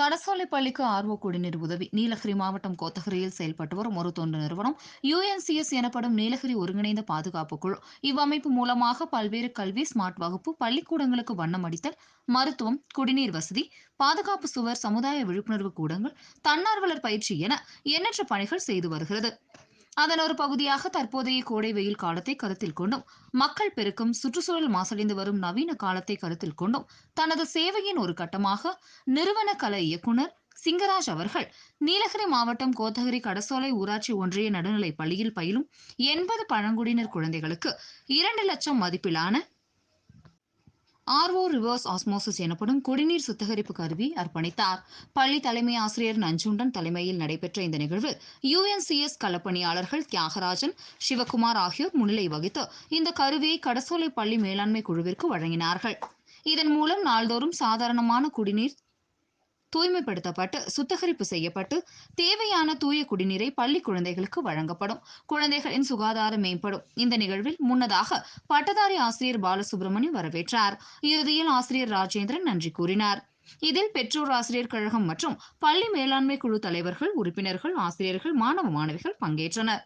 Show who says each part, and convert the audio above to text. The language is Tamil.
Speaker 1: கடசோலை பள்ளிக்கு ஆர்வ குடிநீர் உதவி. நீலகிரி மாவட்டம் கோத்தகிரியில் செயல்பட்டு வரும் ஒரு தொண்டு நிறுவனம் யுஎன்சிஎஸ் எனப்படும் நீலகிரி ஒருங்கிணைந்த பாதுகாப்பு குழு. இவ்வமைப்பு மூலமாக பல்வேறு கல்வி ஸ்மார்ட் வகுப்பு பள்ளிக்கூடங்களுக்கு வண்ணம் அடித்தல் மருத்துவம் குடிநீர் வசதி பாதுகாப்பு சுவர் சமுதாய விழிப்புணர்வு கூடங்கள் தன்னார்வலர் பயிற்சி என எண்ணற்ற பணிகள் செய்து வருகிறது. அதன் ஒரு பகுதியாக தற்போதைய கோடை வெயில் காலத்தை கருத்தில் கொண்டும் மக்கள் பெருக்கும் சுற்றுச்சூழல் மாசடைந்து வரும் நவீன காலத்தை கருத்தில் கொண்டும் தனது சேவையின் ஒரு கட்டமாக நிறுவன கல இயக்குனர் சிங்கராஜ் அவர்கள் நீலகிரி மாவட்டம் கோத்தகிரி கடசோலை ஊராட்சி ஒன்றிய நடுநிலைப் பள்ளியில் பயிலும் எண்பது பழங்குடியினர் குழந்தைகளுக்கு இரண்டு லட்சம் மதிப்பிலான ஆர்ஓ ரிவர்ஸ் ஆஸ்மோசிஸ் எனப்படும் குடிநீர் சுத்திகரிப்பு கருவி அர்ப்பணித்தார். பள்ளி தலைமை ஆசிரியர் நஞ்சுண்டன் தலைமையில் நடைபெற்ற இந்த நிகழ்வில் யுஎன்சிஎஸ் களப்பணியாளர்கள் தியாகராஜன் சிவகுமார் ஆகியோர் முன்னிலை வகித்து இந்த கருவியை கடசோலை பள்ளி மேலாண்மை குழுவிற்கு வழங்கினார்கள். இதன் மூலம் நாள்தோறும் சாதாரணமான குடிநீர் தூய்மைப்படுத்தப்பட்டு சுத்திகரிப்பு செய்யப்பட்டு தேவையான தூய குடிநீரை பள்ளி குழந்தைகளுக்கு வழங்கப்படும். குழந்தைகளின் சுகாதாரம் மேம்படும். இந்த நிகழ்வில் முன்னதாக பட்டதாரி ஆசிரியர் பாலசுப்ரமணியம் வரவேற்றார். இறுதியில் ஆசிரியர் ராஜேந்திரன் நன்றி கூறினார். இதில் பெற்றோர் ஆசிரியர் கழகம் மற்றும் பள்ளி மேலாண்மை குழு தலைவர்கள் உறுப்பினர்கள் ஆசிரியர்கள் மாணவ மாணவிகள் பங்கேற்றனர்.